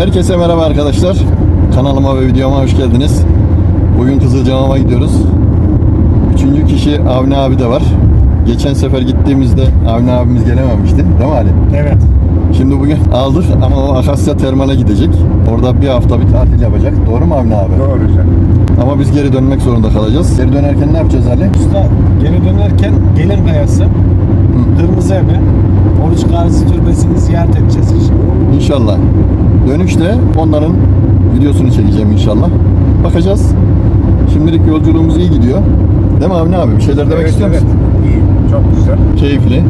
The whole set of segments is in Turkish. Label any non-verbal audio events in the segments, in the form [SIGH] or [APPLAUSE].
Herkese merhaba arkadaşlar. Kanalıma ve videoma hoş geldiniz. Bugün Kızılcamam'a gidiyoruz. Üçüncü kişi Avni abi de var. Geçen sefer gittiğimizde Avni abimiz gelememişti. Değil mi Ali? Evet. Şimdi bugün aldık ama o Akasya Termal'e gidecek. Orada bir hafta bir tatil yapacak. Doğru mu Avni abi? Doğru. Ama biz geri dönmek zorunda kalacağız. Geri dönerken ne yapacağız Ali? Usta geri dönerken Gelin Kayası, Kırmızı Ebe, Oruç Gazi Türbesi'ni ziyaret edeceğiz inşallah. İnşallah. Dönüşte onların videosunu çekeceğim inşallah. Bakacağız. Şimdilik yolculuğumuz iyi gidiyor. Değil mi Avni abi? Bir şeyler demek Evet, istiyor evet. musun? İyi, çok güzel, Keyifli,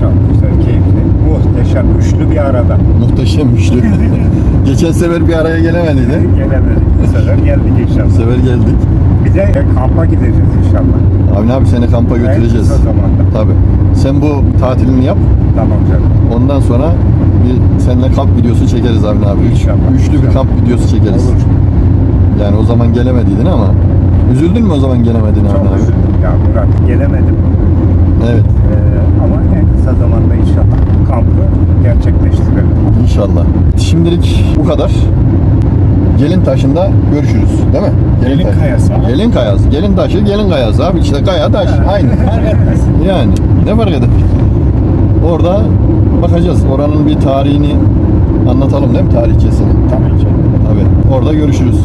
çok güzel, keyifli, muhteşem, üçlü bir arada. muhteşem üçlü. [LAUGHS] Geçen sefer bir araya gelemediydi. Gelemedik, bu sefer geldik Bu inşallah. sefer geldik. Bir de kampa gideceğiz inşallah. Avni abi seni kampa götüreceğiz. En kısa zamanda. Tabii. Sen bu tatilini yap. Tamam canım. Ondan sonra bir seninle kamp videosu çekeriz Avni abi. Üç- İnşallah, Üçlü bir kamp videosu çekeriz. Olur. Yani o zaman gelemediydin ama. Üzüldün mü o zaman gelemedin Avni Çok abi? üzüldüm ya Murat, gelemedim. Evet. Ee, ama en kısa zamanda inşallah kampı gerçekleştirelim. İnşallah. Şimdilik bu kadar. Gelin taşında görüşürüz. Değil mi? Gelin taşı. kayası ama. Gelin kayası. Gelin taşı, gelin kayası abi. İşte kaya taş. Aynı. [LAUGHS] Fark etmez. Yani ne fark eder? Orada bakacağız. Oranın bir tarihini anlatalım değil mi? Tarihçesini. Tabii ki. Tabii. Orada görüşürüz.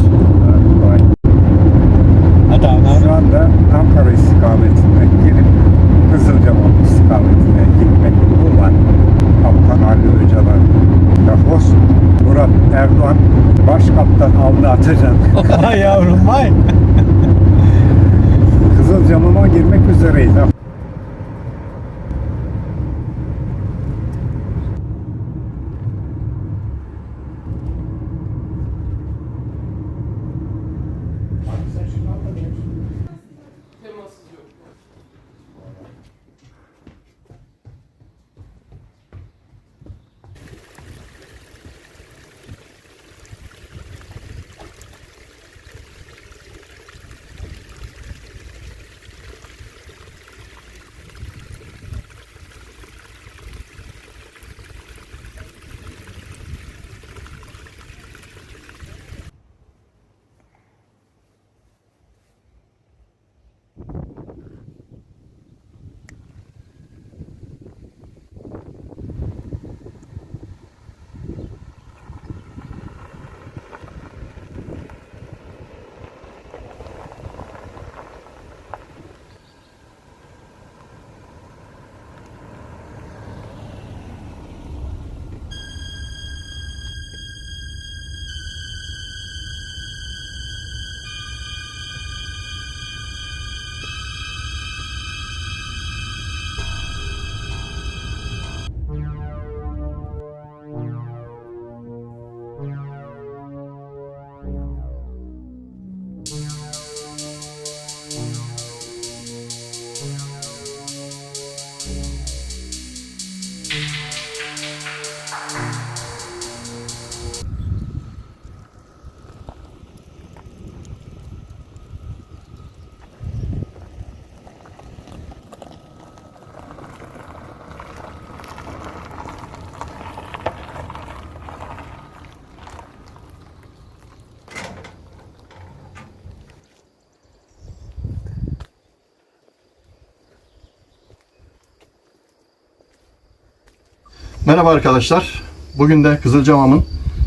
Merhaba arkadaşlar. Bugün de Kızılcamam'ın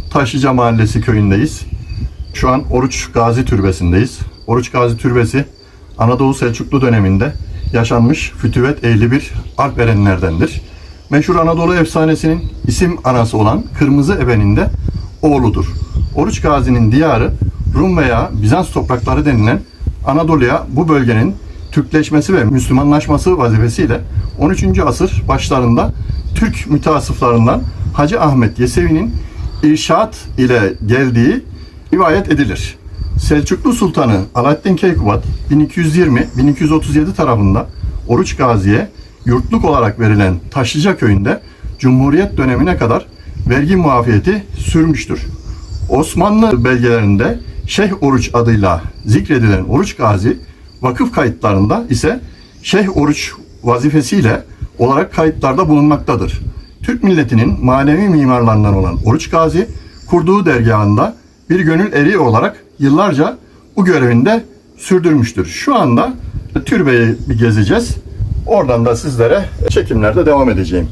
Taşlıca Mahallesi köyündeyiz. Şu an Oruç Gazi Türbesi'ndeyiz. Oruç Gazi Türbesi Anadolu Selçuklu döneminde yaşanmış fütüvet ehli bir alp erenlerdendir. Meşhur Anadolu efsanesinin isim anası olan Kırmızı Ebe'nin de oğludur. Oruç Gazi'nin diyarı Rum veya Bizans toprakları denilen Anadolu'ya bu bölgenin Türkleşmesi ve Müslümanlaşması vazifesiyle 13. asır başlarında Türk müteasıflarından Hacı Ahmet Yesevi'nin irşat ile geldiği rivayet edilir. Selçuklu Sultanı Alaaddin Keykubat 1220-1237 tarafında Oruç Gazi'ye yurtluk olarak verilen Taşlıca köyünde Cumhuriyet dönemine kadar vergi muafiyeti sürmüştür. Osmanlı belgelerinde Şeyh Oruç adıyla zikredilen Oruç Gazi vakıf kayıtlarında ise Şeyh Oruç vazifesiyle olarak kayıtlarda bulunmaktadır. Türk milletinin manevi mimarlarından olan Oruç Gazi kurduğu dergahında bir gönül eriği olarak yıllarca bu görevinde sürdürmüştür. Şu anda türbeyi bir gezeceğiz. Oradan da sizlere çekimlerde devam edeceğim.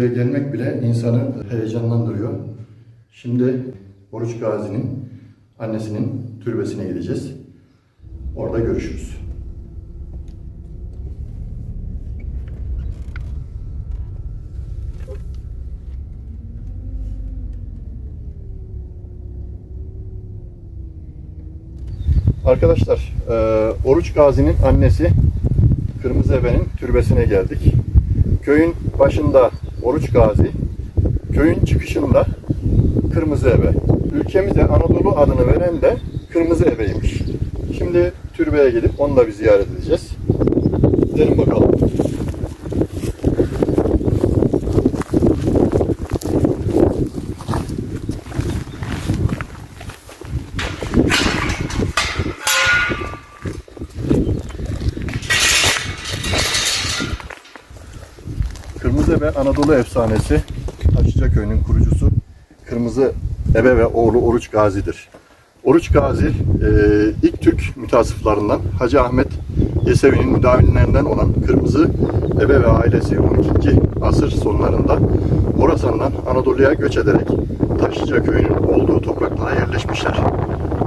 Buraya gelmek bile insanı heyecanlandırıyor. Şimdi Oruç Gazi'nin annesinin türbesine gideceğiz. Orada görüşürüz. Arkadaşlar, e, Oruç Gazi'nin annesi Kırmızı Ebe'nin türbesine geldik. Köyün başında Oruç Gazi, köyün çıkışında Kırmızı Ebe. Ülkemize Anadolu adını veren de Kırmızı Ebe'ymiş. Şimdi türbeye gidip onu da bir ziyaret edeceğiz. Gidelim bakalım. Ebe Anadolu efsanesi Taşlıca Köyü'nün kurucusu Kırmızı Ebe ve oğlu Oruç Gazi'dir. Oruç Gazi e, ilk Türk mütasıflarından Hacı Ahmet Yesevi'nin müdavinlerinden olan Kırmızı Ebe ve ailesi 12. asır sonlarında Horasan'dan Anadolu'ya göç ederek Taşlıca Köyü'nün olduğu topraklara yerleşmişler.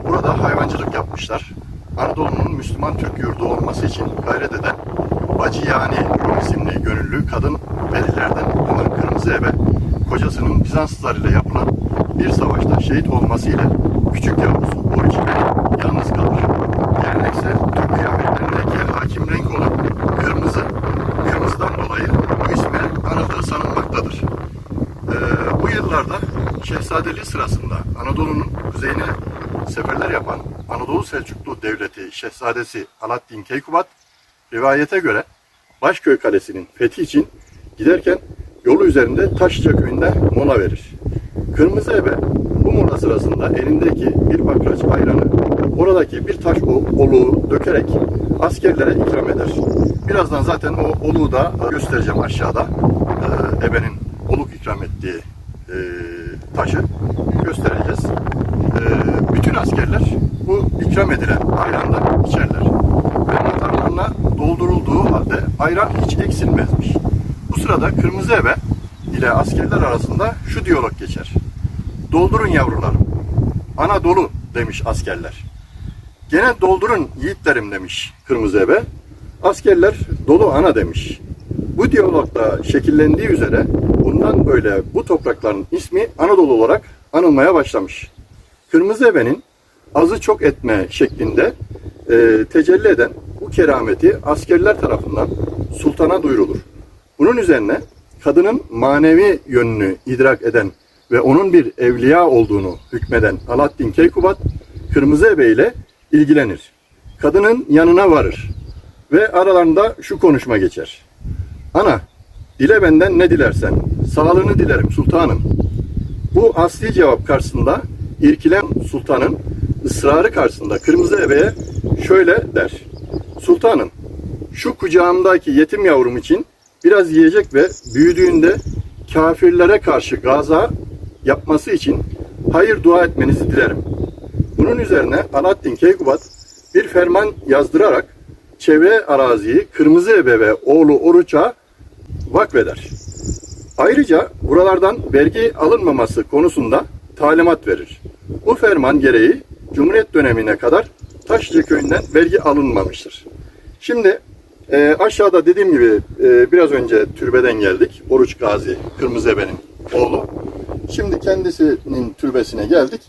Burada hayvancılık yapmışlar. Anadolu'nun Müslüman Türk yurdu olması için gayret eden Bacı yani isimli gönüllü kadın velilerden Kırmızı Ebe, kocasının Bizanslılar ile yapılan bir savaşta şehit olmasıyla küçük yavrusu ile yalnız kalır. Geleneksel Türk kıyafetlerindeki hakim renk olan kırmızı, kırmızıdan dolayı bu isme anıldığı sanılmaktadır. Ee, bu yıllarda Şehzadeli sırasında Anadolu'nun kuzeyine seferler yapan Anadolu Selçuklu Devleti Şehzadesi Alaaddin Keykubat rivayete göre Başköy Kalesi'nin fethi için giderken yolu üzerinde Taşlıca köyünde mola verir. Kırmızı Ebe bu mola sırasında elindeki bir bakraç ayranı oradaki bir taş oluğu dökerek askerlere ikram eder. Birazdan zaten o oluğu da göstereceğim aşağıda. Ee, Ebe'nin oluk ikram ettiği e, taşı göstereceğiz. Ee, bütün askerler bu ikram edilen ayrandan içerler. Ve matarlarına doldurulduğu halde ayran hiç eksilmezmiş. Bu sırada Kırmızı Ebe ile askerler arasında şu diyalog geçer. Doldurun yavrularım. Anadolu demiş askerler. Gene doldurun yiğitlerim demiş Kırmızı Ebe. Askerler dolu ana demiş. Bu diyalogda şekillendiği üzere bundan böyle bu toprakların ismi Anadolu olarak anılmaya başlamış. Kırmızı Ebe'nin azı çok etme şeklinde e, tecelli eden bu kerameti askerler tarafından sultana duyurulur. Bunun üzerine kadının manevi yönünü idrak eden ve onun bir evliya olduğunu hükmeden Alaaddin Keykubat Kırmızı Ebe ile ilgilenir. Kadının yanına varır ve aralarında şu konuşma geçer. Ana, dile benden ne dilersen, sağlığını dilerim sultanım. Bu asli cevap karşısında irkilen sultanın ısrarı karşısında Kırmızı Ebe'ye şöyle der. Sultanım, şu kucağımdaki yetim yavrum için biraz yiyecek ve büyüdüğünde kafirlere karşı gaza yapması için hayır dua etmenizi dilerim. Bunun üzerine Alaaddin Keykubat bir ferman yazdırarak çevre araziyi Kırmızı Ebe ve oğlu Oruç'a vakfeder. Ayrıca buralardan vergi alınmaması konusunda talimat verir. Bu ferman gereği Cumhuriyet dönemine kadar Taşlıca köyünden vergi alınmamıştır. Şimdi e, aşağıda dediğim gibi e, biraz önce türbeden geldik. Oruç Gazi Kırmızı Ebe'nin oğlu. Şimdi kendisinin türbesine geldik.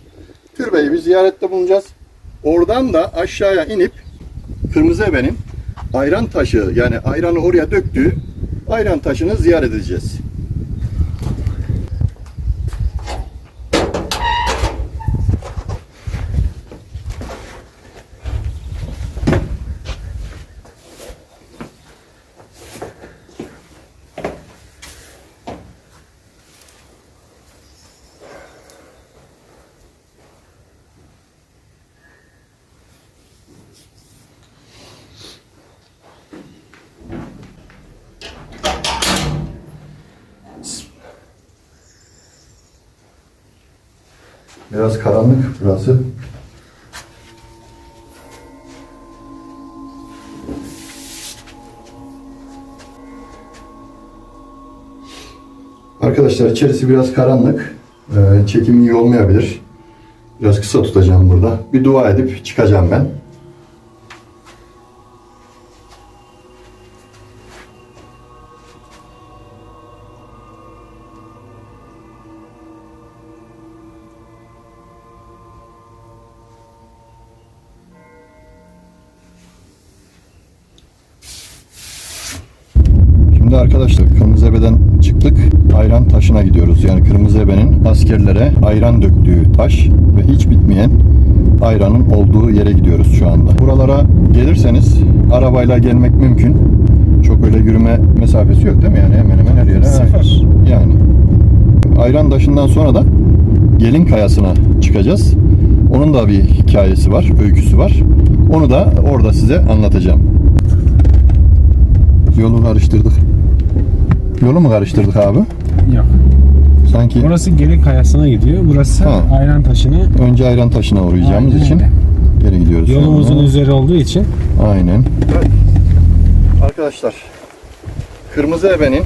Türbeyi bir ziyarette bulunacağız. Oradan da aşağıya inip Kırmızı Ebe'nin ayran taşı yani ayranı oraya döktüğü ayran taşını ziyaret edeceğiz. Biraz karanlık burası. Arkadaşlar içerisi biraz karanlık. Ee, çekim iyi olmayabilir. Biraz kısa tutacağım burada. Bir dua edip çıkacağım ben. Ayran döktüğü taş ve hiç bitmeyen ayranın olduğu yere gidiyoruz şu anda. Buralara gelirseniz arabayla gelmek mümkün. Çok öyle yürüme mesafesi yok değil mi? Yani hemen hemen her yere. Sıfır. Yani. Ayran taşından sonra da Gelin Kayası'na çıkacağız. Onun da bir hikayesi var, öyküsü var. Onu da orada size anlatacağım. Yolu karıştırdık. Yolu mu karıştırdık abi? Yok. Sanki Burası Gelin Kayası'na gidiyor. Burası Ha. Ayran Taşı'nı. önce ayran taşına uğrayacağımız Aynen için öyle. geri gidiyoruz. Yolumuzun sonra. üzeri olduğu için Aynen. Arkadaşlar Kırmızı Ebe'nin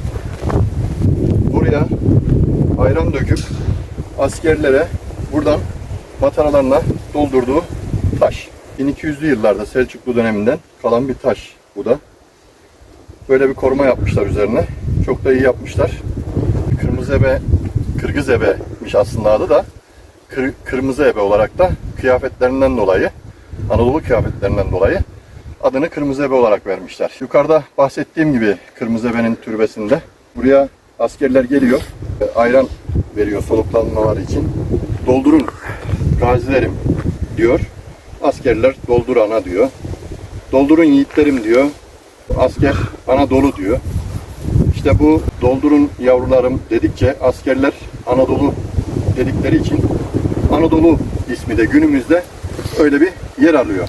buraya ayran döküp askerlere buradan mataralarına doldurduğu taş. 1200'lü yıllarda Selçuklu döneminden kalan bir taş bu da. Böyle bir koruma yapmışlar üzerine. Çok da iyi yapmışlar. Kırmızı Ebe, Kırgız Ebe'miş aslında adı da. Kır- Kırmızı Ebe olarak da kıyafetlerinden dolayı, Anadolu kıyafetlerinden dolayı adını Kırmızı Ebe olarak vermişler. Yukarıda bahsettiğim gibi Kırmızı Ebe'nin türbesinde buraya askerler geliyor. Ayran veriyor soluklanmaları için. Doldurun gazilerim diyor. Askerler doldur ana diyor. Doldurun yiğitlerim diyor. Asker Anadolu diyor. İşte bu doldurun yavrularım dedikçe askerler Anadolu dedikleri için Anadolu ismi de günümüzde öyle bir yer alıyor.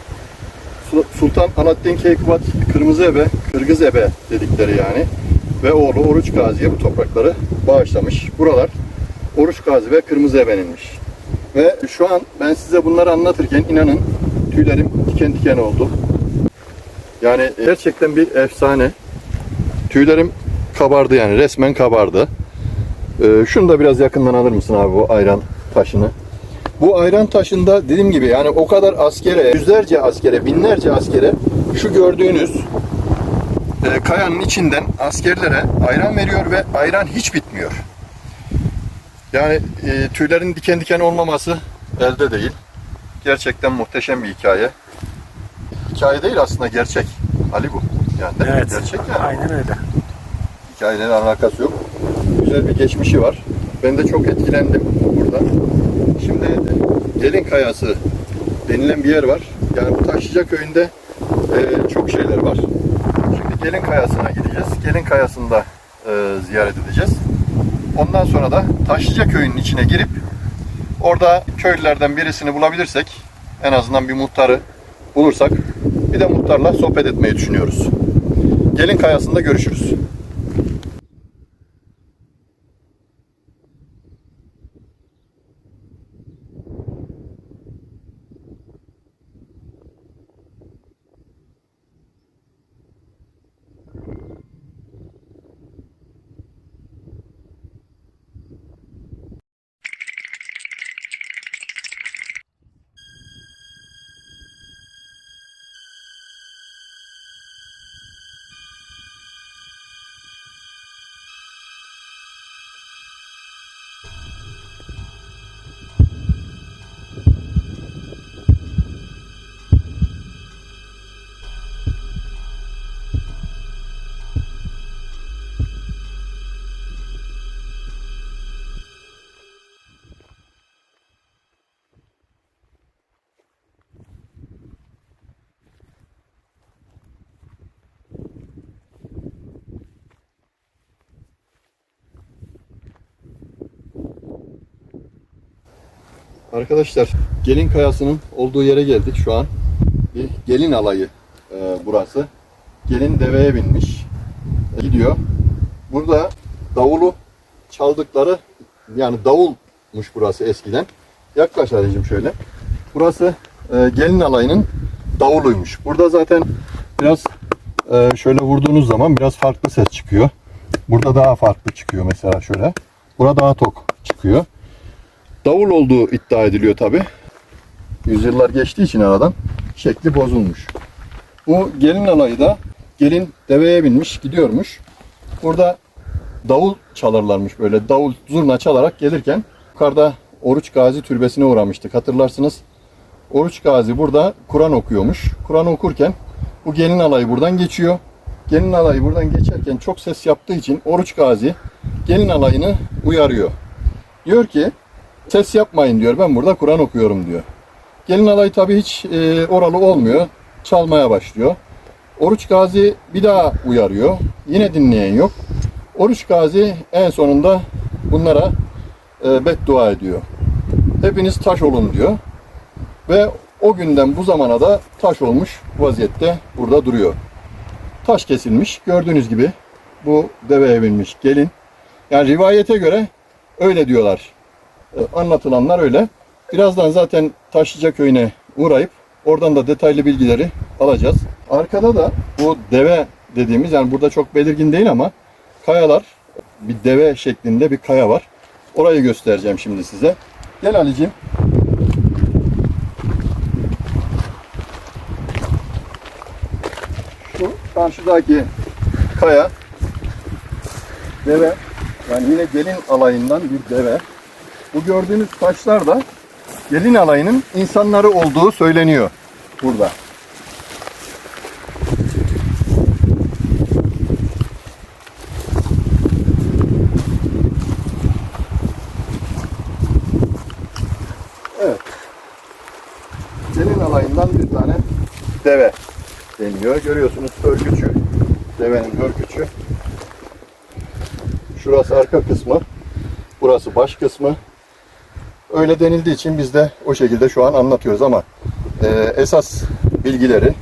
Sul- Sultan Alaaddin Keykubat Kırmızı Ebe, Kırgız Ebe dedikleri yani ve oğlu Oruç Gazi'ye bu toprakları bağışlamış. Buralar Oruç Gazi ve Kırmızı Ebe'ninmiş. Ve şu an ben size bunları anlatırken inanın tüylerim diken diken oldu. Yani gerçekten bir efsane. Tüylerim kabardı yani resmen kabardı. Ee, şunu da biraz yakından alır mısın abi bu ayran taşını? Bu ayran taşında dediğim gibi yani o kadar askere, yüzlerce askere, binlerce askere şu gördüğünüz e, kayanın içinden askerlere ayran veriyor ve ayran hiç bitmiyor. Yani e, tüylerin diken diken olmaması elde değil. Gerçekten muhteşem bir hikaye. Hikaye değil aslında gerçek. Ali bu. Yani mi? gerçek yani. Aynen öyle. Hikayeyle alakası yok. Güzel bir geçmişi var. Ben de çok etkilendim burada. Şimdi Gelin Kayası denilen bir yer var. Yani bu Taşlıca köyünde e, çok şeyler var. Şimdi Gelin Kayası'na gideceğiz. Gelin Kayası'nda e, ziyaret edeceğiz. Ondan sonra da Taşlıca köyünün içine girip orada köylülerden birisini bulabilirsek en azından bir muhtarı bulursak bir de muhtarla sohbet etmeyi düşünüyoruz. Gelin Kayası'nda görüşürüz. Arkadaşlar Gelin Kayası'nın olduğu yere geldik şu an. Bir gelin alayı e, burası. Gelin deveye binmiş. E, gidiyor. Burada davulu çaldıkları yani davulmuş burası eskiden. Yaklaş Ali'cim şöyle. Burası e, gelin alayının davuluymuş. Burada zaten biraz e, şöyle vurduğunuz zaman biraz farklı ses çıkıyor. Burada daha farklı çıkıyor mesela şöyle. Burada daha tok çıkıyor. Davul olduğu iddia ediliyor tabi. Yüzyıllar geçtiği için aradan şekli bozulmuş. Bu gelin alayı da gelin deveye binmiş gidiyormuş. Burada davul çalarlarmış böyle davul zurna çalarak gelirken yukarıda Oruç Gazi türbesine uğramıştık hatırlarsınız. Oruç Gazi burada Kur'an okuyormuş. Kur'an okurken bu gelin alayı buradan geçiyor. Gelin alayı buradan geçerken çok ses yaptığı için Oruç Gazi gelin alayını uyarıyor. Diyor ki ses yapmayın diyor ben burada Kur'an okuyorum diyor. Gelin alayı tabi hiç e, oralı olmuyor. Çalmaya başlıyor. Oruç Gazi bir daha uyarıyor. Yine dinleyen yok. Oruç Gazi en sonunda bunlara e, beddua ediyor. Hepiniz taş olun diyor. Ve o günden bu zamana da taş olmuş vaziyette burada duruyor. Taş kesilmiş. Gördüğünüz gibi bu deveye binmiş gelin. Yani rivayete göre öyle diyorlar. E, anlatılanlar öyle. Birazdan zaten Taşlıca köyüne uğrayıp oradan da detaylı bilgileri alacağız. Arkada da bu deve dediğimiz yani burada çok belirgin değil ama kayalar bir deve şeklinde bir kaya var. Orayı göstereceğim şimdi size. Gel Ali'ciğim. Şu karşıdaki kaya deve yani yine gelin alayından bir deve. Bu gördüğünüz taşlar da gelin alayının insanları olduğu söyleniyor burada. Evet. Gelin alayından bir tane deve deniyor. Görüyorsunuz örgücü. Devenin örgücü. Şurası arka kısmı. Burası baş kısmı. Öyle denildiği için biz de o şekilde şu an anlatıyoruz ama e, esas bilgileri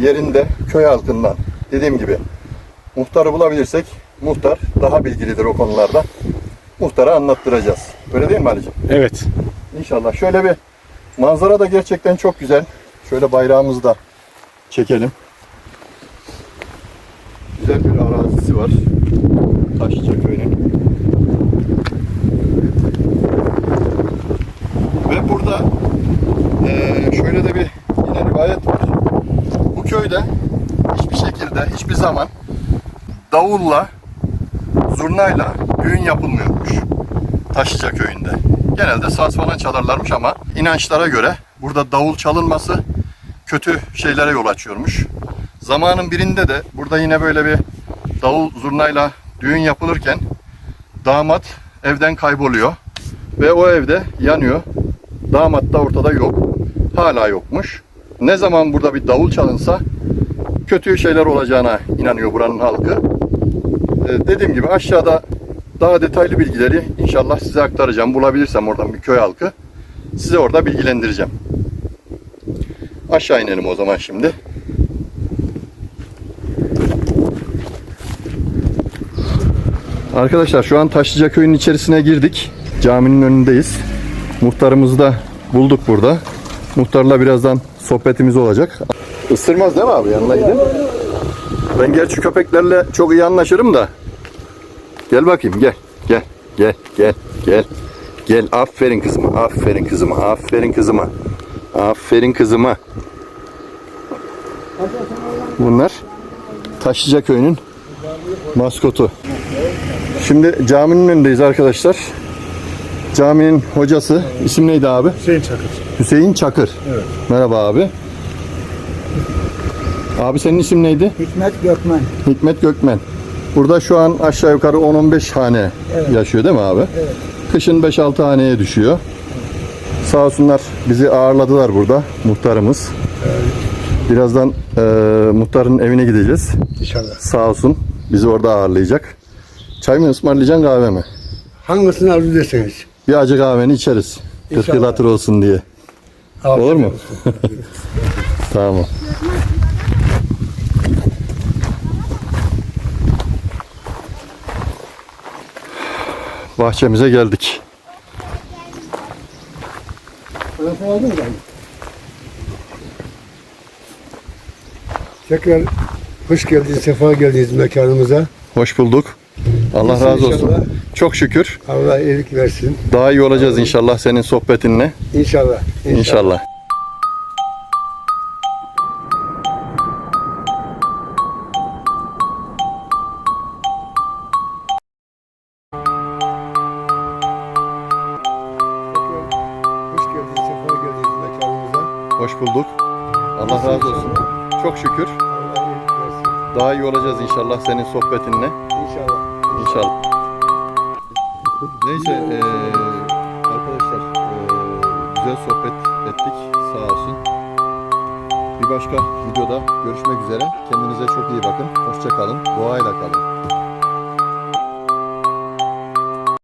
yerinde köy halkından dediğim gibi muhtarı bulabilirsek muhtar daha bilgilidir o konularda. Muhtara anlattıracağız. Öyle değil mi Ali'ciğim? Evet. İnşallah. Şöyle bir manzara da gerçekten çok güzel. Şöyle bayrağımızı da çekelim. Güzel bir arazisi var. Taşlıca köyünün. Ve burada eee, şöyle de bir yine rivayet var. Bu köyde hiçbir şekilde hiçbir zaman davulla, zurnayla düğün yapılmıyormuş. Taşlıca köyünde. Genelde saz falan çalarlarmış ama inançlara göre burada davul çalınması kötü şeylere yol açıyormuş. Zamanın birinde de burada yine böyle bir davul zurnayla düğün yapılırken damat evden kayboluyor ve o evde yanıyor. Damat da ortada yok. Hala yokmuş. Ne zaman burada bir davul çalınsa kötü şeyler olacağına inanıyor buranın halkı. Ee, dediğim gibi aşağıda daha detaylı bilgileri inşallah size aktaracağım. Bulabilirsem oradan bir köy halkı size orada bilgilendireceğim. Aşağı inelim o zaman şimdi. Arkadaşlar şu an Taşlıca köyünün içerisine girdik. Caminin önündeyiz. Muhtarımızı da bulduk burada. Muhtarla birazdan sohbetimiz olacak. Isırmaz değil mi abi yanına gidin? Ben gerçi köpeklerle çok iyi anlaşırım da. Gel bakayım gel. Gel. Gel. Gel. Gel. Gel. Aferin kızıma. Aferin kızıma. Aferin kızıma. Aferin kızıma. Bunlar Taşlıca köyünün maskotu. Şimdi caminin önündeyiz arkadaşlar. Caminin hocası isim neydi abi? Hüseyin Çakır. Hüseyin Çakır. Evet. Merhaba abi. Abi senin isim neydi? Hikmet Gökmen. Hikmet Gökmen. Burada şu an aşağı yukarı 10-15 hane yaşıyor değil mi abi? Evet. Kışın 5-6 haneye düşüyor. Sağ olsunlar bizi ağırladılar burada muhtarımız. Birazdan e, muhtarın evine gideceğiz. İnşallah. Sağ olsun bizi orada ağırlayacak. Çay mı ısmarlayacaksın kahve mi? Hangisini arzu ederseniz. Bir acı kahveni içeriz. 40 yıl hatır olsun diye. Olur mu? [LAUGHS] tamam. Bahçemize geldik. Tekrar hoş geldiniz, sefa geldiniz mekanımıza. Hoş bulduk. Allah İyisin razı olsun. inşallah. Çok şükür. Allah iyilik versin. Daha iyi olacağız inşallah senin sohbetinle. İnşallah. İnşallah. Hoş geldiniz, sefa geldiniz mekanımıza. Hoş bulduk. Allah razı olsun. Çok şükür. Allah iyilik versin. Daha iyi olacağız inşallah senin sohbetinle. İnşallah. İnşallah. Neyse eee, arkadaşlar eee, güzel sohbet ettik sağ olsun. Bir başka videoda görüşmek üzere. Kendinize çok iyi bakın. Hoşça kalın. Doğayla kalın.